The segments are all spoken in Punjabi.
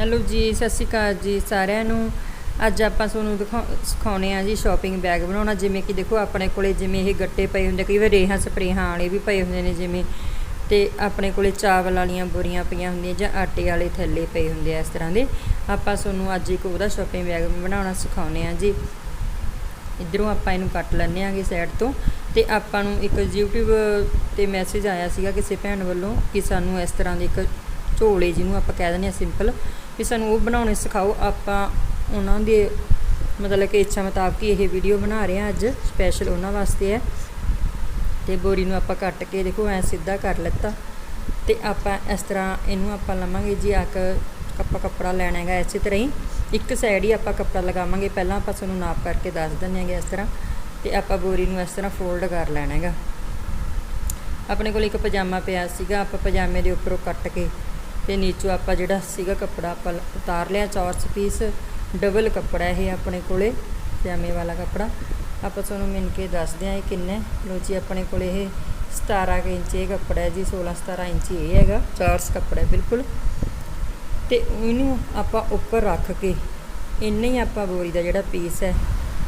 ਹੈਲੋ ਜੀ, ਸਤਿ ਸ਼੍ਰੀ ਅਕਾਲ ਜੀ ਸਾਰਿਆਂ ਨੂੰ। ਅੱਜ ਆਪਾਂ ਤੁਹਾਨੂੰ ਦਿਖਾ, ਸਿਖਾਉਣੇ ਆ ਜੀ ਸ਼ਾਪਿੰਗ ਬੈਗ ਬਣਾਉਣਾ, ਜਿਵੇਂ ਕਿ ਦੇਖੋ ਆਪਣੇ ਕੋਲੇ ਜਿਵੇਂ ਇਹ ਗੱਟੇ ਪਏ ਹੁੰਦੇ, ਕਈ ਵਾਰ ਰੇਹਾਂ ਸਪਰੇਹਾਂ ਵਾਲੇ ਵੀ ਪਏ ਹੁੰਦੇ ਨੇ ਜਿਵੇਂ। ਤੇ ਆਪਣੇ ਕੋਲੇ ਚਾਵਲ ਵਾਲੀਆਂ ਬੋਰੀਆਂ ਪਈਆਂ ਹੁੰਦੀਆਂ ਜਾਂ ਆਟੇ ਵਾਲੇ ਥੈਲੇ ਪਏ ਹੁੰਦੇ ਆ ਇਸ ਤਰ੍ਹਾਂ ਦੇ। ਆਪਾਂ ਤੁਹਾਨੂੰ ਅੱਜ ਇੱਕ ਉਹਦਾ ਸ਼ਾਪਿੰਗ ਬੈਗ ਬਣਾਉਣਾ ਸਿਖਾਉਣੇ ਆ ਜੀ। ਇਧਰੋਂ ਆਪਾਂ ਇਹਨੂੰ ਕੱਟ ਲੈਣੇ ਆਂਗੇ ਸਾਈਡ ਤੋਂ। ਤੇ ਆਪਾਂ ਨੂੰ ਇੱਕ YouTube ਤੇ ਮੈਸੇਜ ਆਇਆ ਸੀਗਾ ਕਿਸੇ ਭੈਣ ਵੱਲੋਂ ਕਿ ਸਾਨੂੰ ਇਸ ਤਰ੍ਹਾਂ ਦੇ ਇੱਕ ਝੋਲੇ ਜਿਹਨੂੰ ਆਪਾਂ ਕਹਿ ਦਿੰਦੇ ਆ ਸਿੰਪਲ ਵੀ ਸਾਨੂੰ ਉਹ ਬਣਾਉਣੇ ਸਿਖਾਓ। ਆਪਾਂ ਉਹਨਾਂ ਦੇ ਮਤਲਬ ਕਿ ਇੱਛਾ ਮੁਤਾਬਕ ਹੀ ਇਹ ਵੀਡੀਓ ਬਣਾ ਰਹੇ ਆ ਅੱਜ ਸਪੈਸ਼ਲ ਉਹਨਾਂ ਵਾਸਤੇ ਹੈ। ਤੇ ਬੋਰੀ ਨੂੰ ਆਪਾਂ ਕੱਟ ਕੇ ਦੇਖੋ, ਐ ਸਿੱਧਾ ਕਰ ਲਿੱਤਾ। ਤੇ ਆਪਾਂ ਇਸ ਤਰ੍ਹਾਂ ਇਹਨੂੰ ਆਪਾਂ ਲਵਾਂਗੇ ਜੀ ਆਕ ਆਪਾਂ ਕੱਪੜਾ ਲੈਣਾ ਹੈਗਾ ਇਸੇ ਤਰ੍ਹਾਂ ਹੀ। ਇੱਕ ਸਾਈਡ ਹੀ ਆਪਾਂ ਕੱਪੜਾ ਲਗਾਵਾਂਗੇ। ਪਹਿਲਾਂ ਆਪਾਂ ਤੁਹਾਨੂੰ ਨਾਪ ਕਰਕੇ ਦੱਸ ਦਿੰਦੇ ਹੈਗੇ ਇਸ ਤਰ੍ਹਾਂ। ਤੇ ਆਪਾਂ ਬੋਰੀ ਨੂੰ ਇਸ ਤਰ੍ਹਾਂ ਫੋਲਡ ਕਰ ਲੈਣਾ ਹੈਗਾ। ਆਪਣੇ ਕੋਲ ਇੱਕ ਪਜਾਮਾ ਪਿਆ ਸੀਗਾ। ਆਪਾਂ ਪਜਾਮੇ ਦੇ ਉੱਪਰੋਂ ਕੱਟ ਕੇ ਤੇ ਨੀਚੋਂ ਆਪਾਂ ਜਿਹੜਾ ਸੀਗਾ ਕੱਪੜਾ ਆਪਾਂ ਉਤਾਰ ਲਿਆ ਚੌਰਸ ਪੀਸ ਡਬਲ ਕੱਪੜਾ ਇਹ ਆਪਣੇ ਕੋਲੇ ਪਜਾਮੇ ਵਾਲਾ ਕੱਪੜਾ ਆਪਾਂ ਤੁਹਾਨੂੰ ਮਿਣ ਕੇ ਦੱਸਦੇ ਹਾਂ ਇਹ ਕਿੰਨੇ ਲੋ ਜੀ ਆਪਣੇ ਕੋਲੇ ਇਹ 17 ਕੁ ਇੰਚ ਇਹ ਕੱਪੜਾ ਹੈ ਜੀ 16 17 ਇੰਚ ਇਹ ਹੈਗਾ ਚੌਰਸ ਕੱਪੜਾ ਬਿਲਕੁਲ ਤੇ ਇਹਨੂੰ ਆਪਾਂ ਉੱਪਰ ਰੱਖ ਕੇ ਇੰਨਾ ਹੀ ਆਪਾਂ ਬੋਰੀ ਦਾ ਜਿਹੜਾ ਪੀਸ ਹੈ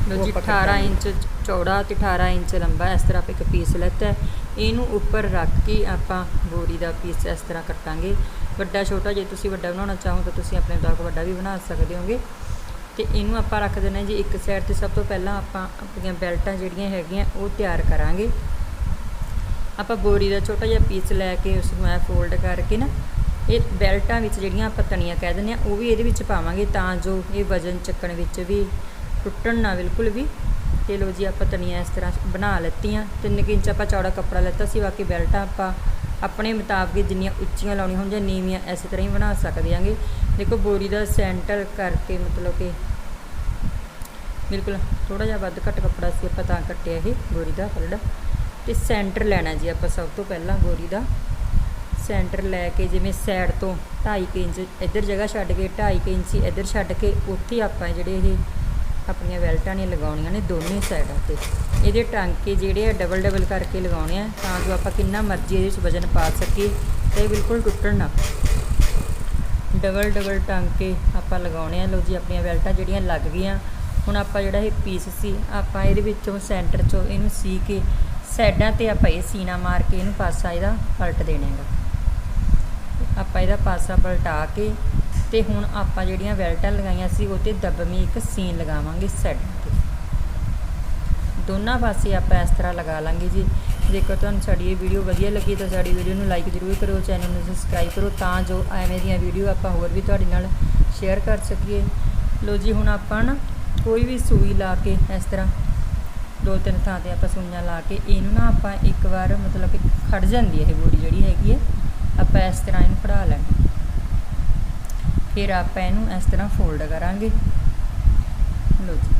ਲੋ ਜੀ ਆਪਾਂ 18 ਕੱਟਾਂਗੇ। ਇੰਚ ਚੌੜਾ ਤੇ 18 ਇੰਚ ਲੰਬਾ ਇਸ ਤਰ੍ਹਾਂ ਆਪਾਂ ਇੱਕ ਪੀਸ ਲੈਤਾ ਹੈ। ਇਹਨੂੰ ਉੱਪਰ ਰੱਖ ਕੇ ਆਪਾਂ ਬੋਰੀ ਦਾ ਪੀਸ ਇਸ ਤਰ੍ਹਾਂ ਕੱਟਾਂਗੇ। ਵੱਡਾ ਛੋਟਾ, ਜੇ ਤੁਸੀਂ ਵੱਡਾ ਬਣਾਉਣਾ ਚਾਹੋ ਤਾਂ ਤੁਸੀਂ ਆਪਣੇ ਤੌਰ ਵੱਡਾ ਵੀ ਬਣਾ ਸਕਦੇ ਹੋਗੇ। ਤੇ ਇਹਨੂੰ ਆਪਾਂ ਰੱਖ ਦੇਣਾ ਜੀ, ਇੱਕ ਸਾਈਡ ਤੇ ਸਭ ਤੋਂ ਪਹਿਲਾਂ ਆਪਾਂ ਆਪਣੀਆਂ ਬੈਲਟਾਂ ਜਿਹੜੀਆਂ ਹੈਗੀਆਂ, ਉਹ ਤਿਆਰ ਕਰਾਂਗੇ। ਆਪਾਂ ਬੋਰੀ ਦਾ ਛੋਟਾ ਜਿਹਾ ਪੀਸ ਲੈ ਕੇ ਉਸ ਨੂੰ ਐ ਫੋਲਡ ਕਰਕੇ ਨਾ, ਇਹ ਬੈਲਟਾਂ ਵਿੱਚ ਜਿਹੜੀਆਂ ਆਪਾਂ ਤਣੀਆਂ ਕਹਿ ਦਿੰਦੇ ਆ ਉਹ ਵੀ ਇਹਦੇ ਵਿੱਚ ਪਾਵਾਂਗੇ ਤਾਂ ਜੋ ਇਹ ਵਜ਼ਨ ਚੱਕਣ ਵਿੱਚ ਵੀ, ਟੁੱਟਣ ਨਾ ਬਿਲਕੁਲ ਵੀ। ਤੇ ਲੋ ਜੀ ਆਪਾਂ ਤਣੀਆਂ ਇਸ ਤਰ੍ਹਾਂ ਬਣਾ ਲੈਤੀਆਂ, ਤਿੰਨ ਕੁ ਇੰਚ ਆਪਾਂ ਚੌੜਾ ਕੱਪੜਾ ਲੈਤਾ ਸੀ, ਬਾਕੀ ਬੈਲਟਾਂ ਆਪਾਂ ਆਪਣੇ ਮੁਤਾਬਕ ਜਿੰਨੀਆਂ ਉੱਚੀਆਂ ਲਾਉਣੀਆਂ ਹੋਣ ਜਾਂ ਨੀਵੀਆਂ ਇਸੇ ਤਰ੍ਹਾਂ ਹੀ ਬਣਾ ਸਕਦੇ ਆਂਗੇ ਦੇਖੋ ਬੋਰੀ ਦਾ ਸੈਂਟਰ ਕਰਕੇ ਮਤਲਬ ਕਿ ਬਿਲਕੁਲ ਥੋੜਾ ਜਿਹਾ ਵੱਧ ਘੱਟ ਕੱਪੜਾ ਸੀ ਆਪਾਂ ਤਾਂ ਕੱਟਿਆ ਇਹ ਬੋਰੀ ਦਾ ਪਲੜਾ ਤੇ ਸੈਂਟਰ ਲੈਣਾ ਜੀ ਆਪਾਂ ਸਭ ਤੋਂ ਪਹਿਲਾਂ ਬੋਰੀ ਦਾ। ਸੈਂਟਰ ਲੈ ਕੇ ਜਿਵੇਂ ਸਾਈਡ ਤੋਂ 2.5 ਇੰਚ ਇੱਧਰ ਜਗ੍ਹਾ ਛੱਡ ਕੇ 2.5 ਇੰਚ ਇੱਧਰ ਛੱਡ ਕੇ, ਉੱਥੇ ਆਪਾਂ ਜਿਹੜੇ ਇਹ ਆਪਣੀਆਂ ਵੈਲਟਾਂ ਨੇ ਲਗਾਉਣੀਆਂ ਨੇ ਦੋਨੇ ਸਾਈਡਾਂ ਤੇ। ਇਹਦੇ ਟਾਂਕੇ ਜਿਹੜੇ ਆ ਡਬਲ ਡਬਲ ਕਰਕੇ ਲਗਾਉਣੇ ਆ ਤਾਂ ਜੋ ਆਪਾਂ ਕਿੰਨਾ ਮਰਜ਼ੀ ਇਹਦੇ ਵਿੱਚ ਵਜ਼ਨ ਪਾ ਸਕੀਏ ਤੇ ਇਹ ਬਿਲਕੁਲ ਟੁੱਟਣ ਨਾ ਡਬਲ ਡਬਲ ਟਾਂਕੇ ਆਪਾਂ ਲਗਾਉਣੇ ਆ। ਲੋ ਜੀ, ਆਪਣੀਆਂ ਵੈਲਟਾਂ ਜਿਹੜੀਆਂ ਲੱਗ ਗਈਆਂ। ਹੁਣ ਆਪਾਂ ਜਿਹੜਾ ਇਹ ਪੀਸ ਸੀ, ਆਪਾਂ ਇਹਦੇ ਵਿੱਚੋਂ ਸੈਂਟਰ ਚੋਂ ਇਹਨੂੰ ਸੀ ਕੇ ਸਾਈਡਾਂ ਤੇ ਆਪਾਂ ਇਹ ਸੀਨਾ ਮਾਰ ਕੇ ਇਹਨੂੰ ਪਾਸਾ ਇਹਦਾ ਪਲਟ ਦੇਣਾ ਹੈਗਾ। ਆਪਾਂ ਇਹਦਾ ਪਾਸਾ ਪਲਟਾ ਕੇ ਤੇ ਹੁਣ ਆਪਾਂ ਜਿਹੜੀਆਂ ਵੈਲਟਾਂ ਲਗਾਈਆਂ ਸੀ, ਉਹ ਤੇ ਦਬਵੀਂ ਇੱਕ ਸੀਨ ਲਗਾਵਾਂਗੇ ਸਾਈਡਾਂ ਤੇ। ਦੋਨਾਂ ਪਾਸੇ ਆਪਾਂ ਇਸ ਤਰ੍ਹਾਂ ਲਗਾ ਲਾਂਗੇ ਜੀ। ਜੇਕਰ ਤੁਹਾਨੂੰ ਸਾਡੀ ਇਹ ਵੀਡੀਓ ਵਧੀਆ ਲੱਗੀ, ਤਾਂ ਸਾਡੀ ਵੀਡੀਓ ਨੂੰ ਲਾਈਕ ਜ਼ਰੂਰ ਕਰੋ ਚੈਨਲ ਨੂੰ ਸਬਸਕ੍ਰਾਈਬ ਕਰੋ, ਤਾਂ ਜੋ ਐਵੇਂ ਦੀਆਂ ਵੀਡੀਓ ਆਪਾਂ ਹੋਰ ਵੀ ਤੁਹਾਡੇ ਨਾਲ ਸ਼ੇਅਰ ਕਰ ਸਕੀਏ। ਲੋ ਜੀ, ਹੁਣ ਆਪਾਂ ਨਾ ਕੋਈ ਵੀ ਸੂਈ ਲਾ ਕੇ ਇਸ ਤਰ੍ਹਾਂ ਦੋ ਤਿੰਨ ਥਾਂ ਤੇ ਆਪਾਂ ਸੂਈਆਂ ਲਾ ਕੇ, ਇਹਨੂੰ ਨਾ ਆਪਾਂ ਇੱਕ ਵਾਰ ਮਤਲਬ ਕਿ ਖੜ ਜਾਂਦੀ ਹੈ, ਇਹ ਬੋਰੀ ਜਿਹੜੀ ਹੈਗੀ ਹੈ, ਆਪਾਂ ਇਸ ਤਰ੍ਹਾਂ ਇਹਨੂੰ ਫੜਾ ਲੈਣਾ ਫਿਰ ਆਪਾਂ ਇਹਨੂੰ ਇਸ ਤਰ੍ਹਾਂ ਫੋਲਡ ਕਰਾਂਗੇ। ਲੋ ਜੀ,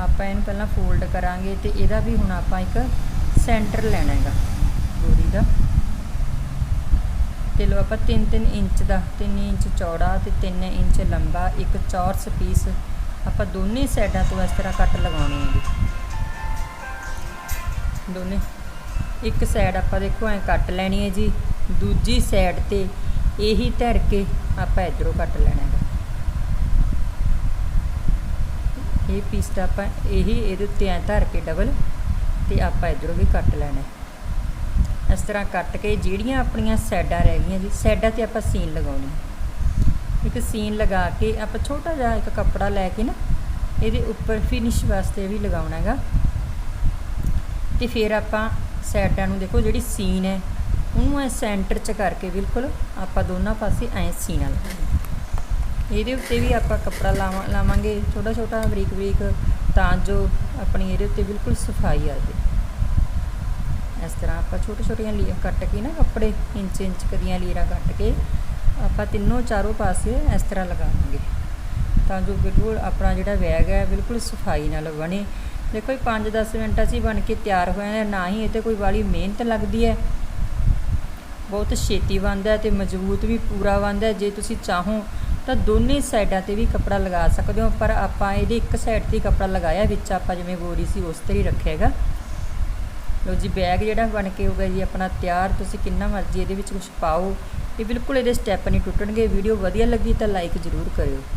ਆਪਾਂ ਇਹਨੂੰ ਪਹਿਲਾਂ ਫੋਲਡ ਕਰਾਂਗੇ ਤੇ ਇਹਦਾ ਵੀ ਹੁਣ ਆਪਾਂ ਇੱਕ ਸੈਂਟਰ ਲੈਣਾ ਹੈਗਾ ਗੋਰੀ ਦਾ। ਤੇ ਲੋ ਆਪਾਂ 3-3 ਇੰਚ ਦਾ 3 ਇੰਚ ਚੌੜਾ ਤੇ 3 ਇੰਚ ਲੰਬਾ, ਇੱਕ ਚੌਰਸ ਪੀਸ ਆਪਾਂ ਦੋਨੇ ਸਾਈਡਾਂ ਤੋਂ ਇਸ ਤਰ੍ਹਾਂ ਕੱਟ ਲਗਾਉਣੇ ਹੈਗੇ। ਦੋਨੇ, ਇੱਕ ਸਾਈਡ ਆਪਾਂ ਦੇਖੋ ਐ ਕੱਟ ਲੈਣੀ ਹੈ ਜੀ, ਦੂਜੀ ਸਾਈਡ ਤੇ ਇਹੀ ਧਰ ਕੇ ਆਪਾਂ ਇਧਰੋਂ ਕੱਟ ਲੈਣਾ ਹੈਗਾ। ਇਹ ਪੀਸ ਤਾਂ ਆਪਾਂ ਇਹੀ ਇਹਦੇ ਉੱਤੇ ਐ ਧਰ ਕੇ ਡਬਲ ਤੇ ਆਪਾਂ ਇਧਰੋਂ ਵੀ ਕੱਟ ਲੈਣਾ ਇਸ ਤਰ੍ਹਾਂ ਕੱਟ ਕੇ ਜਿਹੜੀਆਂ ਆਪਣੀਆਂ ਸਾਈਡਾਂ ਰਹਿ ਗਈਆਂ ਜੀ ਸਾਈਡਾਂ ਤੇ ਆਪਾਂ ਸੀਨ ਲਗਾਉਣੀ ਇੱਕ ਸੀਨ ਲਗਾ ਕੇ ਆਪਾਂ ਛੋਟਾ ਜਿਹਾ ਇੱਕ ਕੱਪੜਾ ਲੈ ਕੇ ਨਾ ਇਹਦੇ ਉੱਪਰ ਫਿਨਿਸ਼ ਵਾਸਤੇ ਵੀ ਲਗਾਉਣਾ ਹੈਗਾ। ਤੇ ਫਿਰ ਆਪਾਂ ਸਾਈਡਾਂ ਨੂੰ ਦੇਖੋ ਜਿਹੜੀ ਸੀਨ ਹੈ ਉਹਨੂੰ ਐ ਸੈਂਟਰ 'ਚ ਕਰਕੇ ਬਿਲਕੁਲ ਆਪਾਂ ਦੋਨਾਂ ਪਾਸੇ ਐ ਸੀਨਾ ਲਾਉਣਾ ਇਹਦੇ ਉੱਤੇ ਵੀ ਆਪਾਂ ਕੱਪੜਾ ਲਾਵਾਂ, ਲਾਵਾਂਗੇ, ਛੋਟਾ ਛੋਟਾ ਬਰੀਕ ਬਰੀਕ, ਤਾਂ ਜੋ ਆਪਣੀ ਇਹਦੇ ਉੱਤੇ ਬਿਲਕੁਲ ਸਫ਼ਾਈ ਆ ਜਾਵੇ। ਇਸ ਤਰ੍ਹਾਂ ਆਪਾਂ ਛੋਟੇ ਛੋਟੀਆਂ ਲੀਰਾਂ ਕੱਟ ਕੇ ਨਾ ਕੱਪੜੇ, ਇੰਚ ਇੰਚ ਕਰੀਆਂ ਲੀਰਾਂ ਕੱਟ ਕੇ ਆਪਾਂ ਤਿੰਨੋਂ ਚਾਰੋਂ ਪਾਸੇ ਇਸ ਤਰ੍ਹਾਂ ਲਗਾਵਾਂਗੇ ਤਾਂ ਜੋ ਬਿਲਕੁਲ ਆਪਣਾ ਜਿਹੜਾ ਬੈਗ ਹੈ ਬਿਲਕੁਲ ਸਫ਼ਾਈ ਨਾਲ ਬਣੇ। ਦੇਖੋ ਇਹ 5-10 ਮਿੰਟਾਂ 'ਚ ਹੀ ਬਣ ਕੇ ਤਿਆਰ ਹੋਇਆ ਨਾ ਹੀ ਇਹ ਤੇ ਕੋਈ ਵਾਲੀ ਮਿਹਨਤ ਲੱਗਦੀ ਹੈ। ਬਹੁਤ ਛੇਤੀ ਬਣਦਾ ਹੈ ਤੇ ਮਜ਼ਬੂਤ ਵੀ ਪੂਰਾ ਬਣਦਾ ਹੈ। ਜੇ ਤੁਸੀਂ ਚਾਹੋ ਤਾਂ ਦੋਨੇ ਸਾਈਡਾਂ ਤੇ ਵੀ ਕੱਪੜਾ ਲਗਾ ਸਕਦੇ ਹੋ, ਪਰ ਆਪਾਂ ਇਹਦੇ ਇੱਕ ਸਾਈਡ ਤੇ ਹੀ ਕੱਪੜਾ ਲਗਾਇਆ, ਵਿੱਚ ਆਪਾਂ ਜਿਵੇਂ ਗੋਰੀ ਸੀ ਉਸ ਤੇ ਹੀ ਰੱਖਿਆਗਾ ਲੋ ਜੀ, ਬੈਗ ਜਿਹੜਾ ਬਣ ਕੇ ਹੋ ਗਿਆ ਜੀ, ਆਪਣਾ ਤਿਆਰ, ਤੁਸੀਂ ਕਿੰਨਾ ਮਰਜ਼ੀ ਇਹਦੇ ਵਿੱਚ ਕੁਝ ਪਾਓ। ਇਹ ਬਿਲਕੁਲ ਇਹਦੇ ਸਟੈਪ ਨਹੀਂ ਟੁੱਟਣਗੇ। ਵੀਡੀਓ ਵਧੀਆ ਲੱਗੀ ਤਾਂ ਲਾਈਕ ਜ਼ਰੂਰ ਕਰਿਓ।